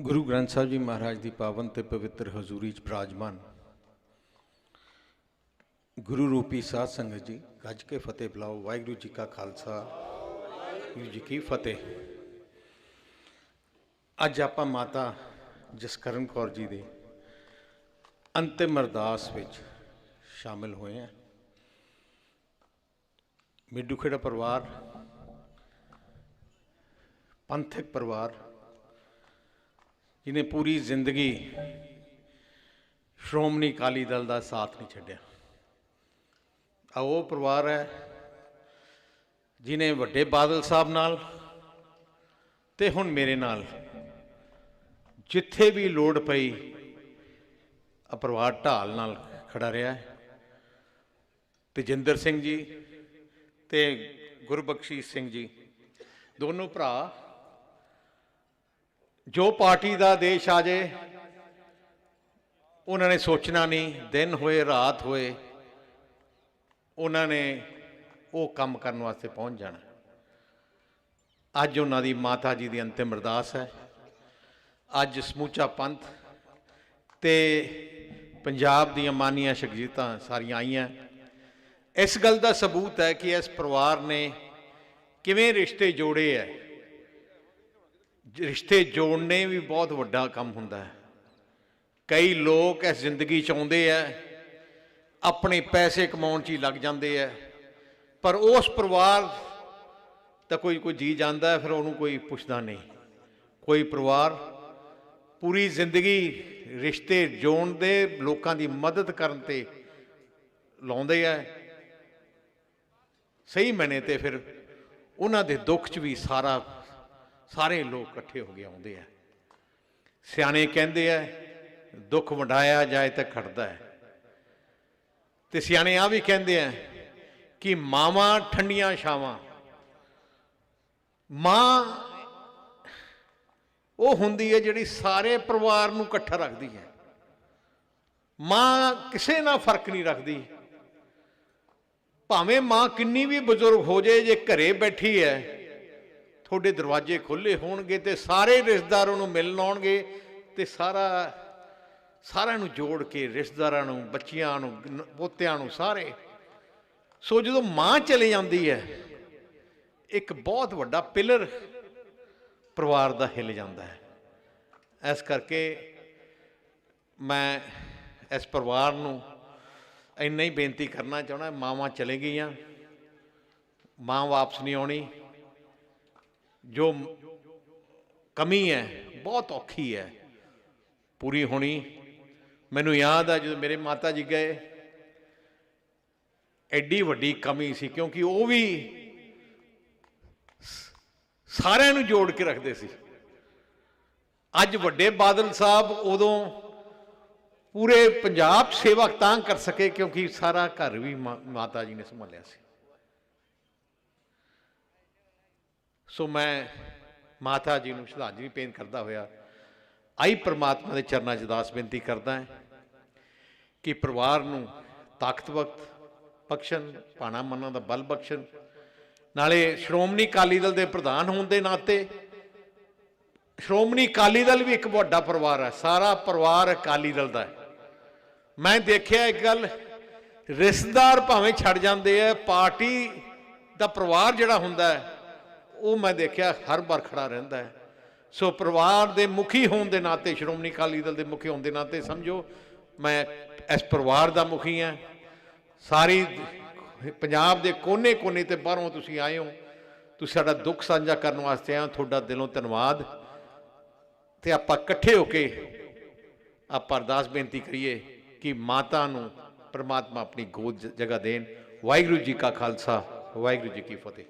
ਗੁਰੂ ਗ੍ਰੰਥ ਸਾਹਿਬ ਜੀ ਮਹਾਰਾਜ ਦੀ ਪਾਵਨ ਤੇ ਪਵਿੱਤਰ ਹਜ਼ੂਰੀ 'ਚ ਬਿਰਾਜਮਾਨ ਗੁਰੂ ਰੂਪੀ ਸਾਧ ਸੰਗਤ ਜੀ, ਗੱਜ ਕੇ ਫਤਿਹ ਬੁਲਾਓ, ਵਾਹਿਗੁਰੂ ਜੀ ਕਾ ਖਾਲਸਾ, ਵਾਹਿਗੁਰੂ ਜੀ ਕੀ ਫਤਿਹ। ਅੱਜ ਆਪਾਂ ਮਾਤਾ ਜਸਕਰਨ ਕੌਰ ਜੀ ਦੇ ਅੰਤਿਮ ਅਰਦਾਸ ਵਿੱਚ ਸ਼ਾਮਿਲ ਹੋਏ ਹਾਂ। ਮਿੱਡੂ ਖੇੜਾ ਪਰਿਵਾਰ, ਪੰਥਕ ਪਰਿਵਾਰ ਜਿਨੇ ਪੂਰੀ ਜ਼ਿੰਦਗੀ ਸ਼੍ਰੋਮਣੀ ਅਕਾਲੀ ਦਲ ਦਾ ਸਾਥ ਨਹੀਂ ਛੱਡਿਆ। ਆ ਉਹ ਪਰਿਵਾਰ ਹੈ ਜਿਨੇ ਵੱਡੇ ਬਾਦਲ ਸਾਹਿਬ ਨਾਲ ਤੇ ਹੁਣ ਮੇਰੇ ਨਾਲ ਜਿੱਥੇ ਵੀ ਲੋੜ ਪਈ ਆ ਪਰਿਵਾਰ ਢਾਲ ਨਾਲ ਖੜਾ ਰਿਹਾ ਹੈ। ਤੇਜਿੰਦਰ ਸਿੰਘ ਜੀ ਤੇ ਗੁਰਬਖਸ਼ੀ ਸਿੰਘ ਜੀ, ਦੋਨੋਂ ਭਰਾ ਜੋ ਪਾਰਟੀ ਦਾ ਦੇਸ਼ ਆ ਜੇ, ਉਹਨਾਂ ਨੇ ਸੋਚਣਾ ਨਹੀਂ, ਦਿਨ ਹੋਏ, ਰਾਤ ਹੋਏ, ਉਹਨਾਂ ਨੇ ਉਹ ਕੰਮ ਕਰਨ ਵਾਸਤੇ ਪਹੁੰਚ ਜਾਣਾ। ਅੱਜ ਉਹਨਾਂ ਦੀ ਮਾਤਾ ਜੀ ਦੀ ਅੰਤਿਮ ਅਰਦਾਸ ਹੈ। ਅੱਜ ਸਮੂਚਾ ਪੰਥ ਤੇ ਪੰਜਾਬ ਦੀਆਂ ਮਾਨੀਆਂ ਸ਼ਖਸੀਅਤਾਂ ਸਾਰੀਆਂ ਆਈਆਂ। ਇਸ ਗੱਲ ਦਾ ਸਬੂਤ ਹੈ ਕਿ ਇਸ ਪਰਿਵਾਰ ਨੇ ਕਿਵੇਂ ਰਿਸ਼ਤੇ ਜੋੜੇ ਹੈ। ਰਿਸ਼ਤੇ ਜੋੜਨੇ ਵੀ ਬਹੁਤ ਵੱਡਾ ਕੰਮ ਹੁੰਦਾ ਹੈ। ਕਈ ਲੋਕ ਇਸ ਜ਼ਿੰਦਗੀ ਚ ਆਉਂਦੇ ਆ ਆਪਣੇ ਪੈਸੇ ਕਮਾਉਣ ਚ ਹੀ ਲੱਗ ਜਾਂਦੇ ਆ ਪਰ ਉਸ ਪਰਿਵਾਰ ਤਾਂ ਕੋਈ ਕੋਈ ਜੀ ਜਾਂਦਾ ਫਿਰ ਉਹਨੂੰ ਕੋਈ ਪੁੱਛਦਾ ਨਹੀਂ। ਕੋਈ ਪਰਿਵਾਰ ਪੂਰੀ ਜ਼ਿੰਦਗੀ ਰਿਸ਼ਤੇ ਜੋੜਨ ਦੇ ਲੋਕਾਂ ਦੀ ਮਦਦ ਕਰਨ ਤੇ ਲਾਉਂਦੇ ਆ ਸਹੀ ਮੈਨੇ ਤੇ ਫਿਰ ਉਹਨਾਂ ਦੇ ਦੁੱਖ 'ਚ ਵੀ ਸਾਰਾ ਸਾਰੇ ਲੋਕ ਇਕੱਠੇ ਹੋ ਕੇ ਆਉਂਦੇ ਆ। ਸਿਆਣੇ ਕਹਿੰਦੇ ਆ, ਦੁੱਖ ਵੰਡਾਇਆ ਜਾਏ ਤਾਂ ਖੜਦਾ ਹੈ। ਤੇ ਸਿਆਣੇ ਆ ਵੀ ਕਹਿੰਦੇ ਆ ਕਿ ਮਾਵਾਂ ਠੰਡੀਆਂ ਛਾਵਾਂ। ਮਾਂ ਉਹ ਹੁੰਦੀ ਹੈ ਜਿਹੜੀ ਸਾਰੇ ਪਰਿਵਾਰ ਨੂੰ ਇਕੱਠਾ ਰੱਖਦੀ ਹੈ। ਮਾਂ ਕਿਸੇ ਨਾਲ ਫ਼ਰਕ ਨਹੀਂ ਰੱਖਦੀ। ਭਾਵੇਂ ਮਾਂ ਕਿੰਨੀ ਵੀ ਬਜ਼ੁਰਗ ਹੋ ਜਾਏ, ਜੇ ਘਰੇ ਬੈਠੀ ਹੈ ਤੁਹਾਡੇ ਦਰਵਾਜ਼ੇ ਖੁੱਲੇ ਹੋਣਗੇ ਤੇ ਸਾਰੇ ਰਿਸ਼ਤੇਦਾਰਾਂ ਨੂੰ ਮਿਲਣ ਆਉਣਗੇ ਤੇ ਸਾਰਾ, ਸਾਰਿਆਂ ਨੂੰ ਜੋੜ ਕੇ ਰਿਸ਼ਤੇਦਾਰਾਂ ਨੂੰ, ਬੱਚਿਆਂ ਨੂੰ ਪੋਤਿਆਂ ਨੂੰ ਸਾਰੇ। ਸੋ ਜਦੋਂ ਮਾਂ ਚਲੇ ਜਾਂਦੀ ਹੈ, ਇੱਕ ਬਹੁਤ ਵੱਡਾ ਪਿਲਰ ਪਰਿਵਾਰ ਦਾ ਹਿੱਲ ਜਾਂਦਾ ਹੈ। ਇਸ ਕਰਕੇ ਮੈਂ ਇਸ ਪਰਿਵਾਰ ਨੂੰ ਇੰਨਾ ਹੀ ਬੇਨਤੀ ਕਰਨਾ ਚਾਹਣਾ ਮਾਵਾਂ ਚਲੇ ਗਈਆਂ, ਮਾਂ ਵਾਪਸ ਨਹੀਂ ਆਉਣੀ। ਜੋ ਕਮੀ ਹੈ, ਬਹੁਤ ਔਖੀ ਹੈ, ਪੂਰੀ ਹੋਣੀ। ਮੈਨੂੰ ਯਾਦ ਆ ਜਦੋਂ ਮੇਰੇ ਮਾਤਾ ਜੀ ਗਏ, ਐਡੀ ਵੱਡੀ ਕਮੀ ਸੀ ਕਿਉਂਕਿ ਉਹ ਵੀ ਸਾਰਿਆਂ ਨੂੰ ਜੋੜ ਕੇ ਰੱਖਦੇ ਸੀ। ਅੱਜ ਵੱਡੇ ਬਾਦਲ ਸਾਹਿਬ ਉਦੋਂ ਪੂਰੇ ਪੰਜਾਬ ਸੇਵਾ ਤਾਂ ਕਰ ਸਕੇ ਕਿਉਂਕਿ ਸਾਰਾ ਘਰ ਵੀ ਮਾ- ਮਾਤਾ ਜੀ ਨੇ ਸੰਭਾਲਿਆ ਸੀ। ਸੋ ਮੈਂ ਮਾਤਾ ਜੀ ਨੂੰ ਸ਼ਰਧਾਂਜਲੀ ਭੇਂਟ ਕਰਦਾ ਹੋਇਆ ਆਈ ਪ੍ਰਮਾਤਮਾ ਦੇ ਚਰਨਾਂ 'ਚ ਦਾਸ ਬੇਨਤੀ ਕਰਦਾ ਹਾਂ ਕਿ ਪਰਿਵਾਰ ਨੂੰ ਤਾਕਤ ਵਕਤ ਬਖਸ਼ਣ ਪਾਣਾ ਮਨਾਂ ਦਾ ਬਲ ਬਖਸ਼ਣ, ਨਾਲੇ ਸ਼੍ਰੋਮਣੀ ਅਕਾਲੀ ਦਲ ਦੇ ਪ੍ਰਧਾਨ ਹੋਣ ਦੇ ਨਾਤੇ ਸ਼੍ਰੋਮਣੀ ਅਕਾਲੀ ਦਲ ਵੀ ਇੱਕ ਵੱਡਾ ਪਰਿਵਾਰ ਹੈ, ਸਾਰਾ ਪਰਿਵਾਰ ਅਕਾਲੀ ਦਲ ਦਾ ਹੈ। ਮੈਂ ਦੇਖਿਆ ਇੱਕ ਗੱਲ, ਰਿਸ਼ਤੇਦਾਰ ਭਾਵੇਂ ਛੱਡ ਜਾਂਦੇ ਆ, ਪਾਰਟੀ ਦਾ ਪਰਿਵਾਰ ਜਿਹੜਾ ਹੁੰਦਾ ਹੈ ਉਹ ਮੈਂ ਦੇਖਿਆ ਹਰ ਵਾਰ ਖੜਾ ਰਹਿੰਦਾ ਹੈ। ਸੋ ਪਰਿਵਾਰ ਦੇ ਮੁਖੀ ਹੋਣ ਦੇ ਨਾਤੇ, ਸ਼੍ਰੋਮਣੀ ਅਕਾਲੀ ਦਲ ਦੇ ਮੁਖੀ ਹੋਣ ਦੇ ਨਾਤੇ ਸਮਝੋ, ਮੈਂ ਇਸ ਪਰਿਵਾਰ ਦਾ ਮੁਖੀ ਹਾਂ। ਸਾਰੀ ਪੰਜਾਬ ਦੇ ਕੋਨੇ-ਕੋਨੇ ਤੇ ਬਾਹਰੋਂ ਤੁਸੀਂ ਆਏ ਹੋ, ਤੁਸੀਂ ਸਾਡਾ ਦੁੱਖ ਸਾਂਝਾ ਕਰਨ ਵਾਸਤੇ ਆਏ ਹੋ, ਤੁਹਾਡਾ ਦਿਲੋਂ ਧੰਨਵਾਦ। ਤੇ ਆਪਾਂ ਇਕੱਠੇ ਹੋ ਕੇ ਆਪਾਂ ਅਰਦਾਸ ਬੇਨਤੀ ਕਰੀਏ ਕਿ ਮਾਤਾ ਨੂੰ ਪ੍ਰਮਾਤਮਾ ਆਪਣੀ ਗੋਦ ਜਗ੍ਹਾ ਦੇਣ। ਵਾਹਿਗੁਰੂ ਜੀ ਕਾ ਖਾਲਸਾ, ਵਾਹਿਗੁਰੂ ਜੀ ਕੀ ਫਤਿਹ।